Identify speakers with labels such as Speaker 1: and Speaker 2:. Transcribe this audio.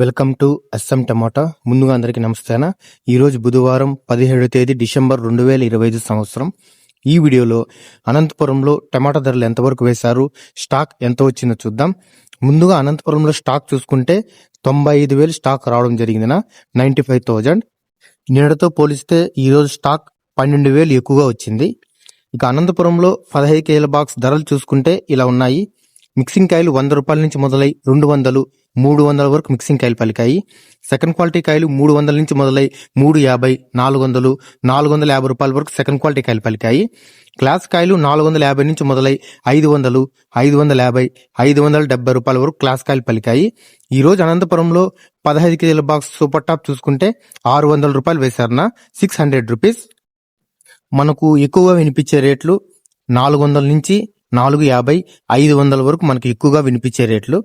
Speaker 1: Welcome to Assam టమాటా. ముందుగా అందరికీ నమస్తేనా. ఈరోజు బుధవారం పదిహేడు తేదీ డిసెంబర్ రెండు వేల ఇరవై ఐదు సంవత్సరం. ఈ వీడియోలో అనంతపురంలో టమాటా ధరలు ఎంతవరకు వేశారు స్టాక్ ఎంత వచ్చిందో చూద్దాం. ముందుగా అనంతపురంలో స్టాక్ చూసుకుంటే తొంభై ఐదు వేలు స్టాక్ రావడం జరిగిందిన నైంటీ ఫైవ్ థౌజండ్. నిన్నటితో పోలిస్తే ఈరోజు స్టాక్ పన్నెండు వేలు ఎక్కువగా వచ్చింది. ఇక అనంతపురంలో పదహైదు కేజీల బాక్స్ ధరలు చూసుకుంటే ఇలా ఉన్నాయి. మిక్సింగ్ కాయలు వంద రూపాయల నుంచి మొదలై రెండు వందలు మూడు వందల వరకు మిక్సింగ్ కాయలు పలికాయి. సెకండ్ క్వాలిటీ కాయలు మూడు వందల నుంచి మొదలై మూడు యాభై నాలుగు వందలు నాలుగు వందల యాభై రూపాయల వరకు సెకండ్ క్వాలిటీ కాయలు పలికాయి. క్లాస్ కాయలు నాలుగు వందల యాభై నుంచి మొదలై ఐదు వందలు ఐదు వందల యాభై ఐదు వందల డెబ్బై రూపాయల వరకు క్లాస్ కాయలు పలికాయి. ఈరోజు అనంతపురంలో పదహైదు కేజీల బాక్స్ సూపర్ టాప్ చూసుకుంటే ఆరు వందల రూపాయలు వేశారన్న సిక్స్ హండ్రెడ్ రూపీస్. మనకు ఎక్కువగా వినిపించే రేట్లు నాలుగు వందల నుంచి నాలుగు యాభై ఐదు వందల వరకు మనకు ఎక్కువగా వినిపించే రేట్లు.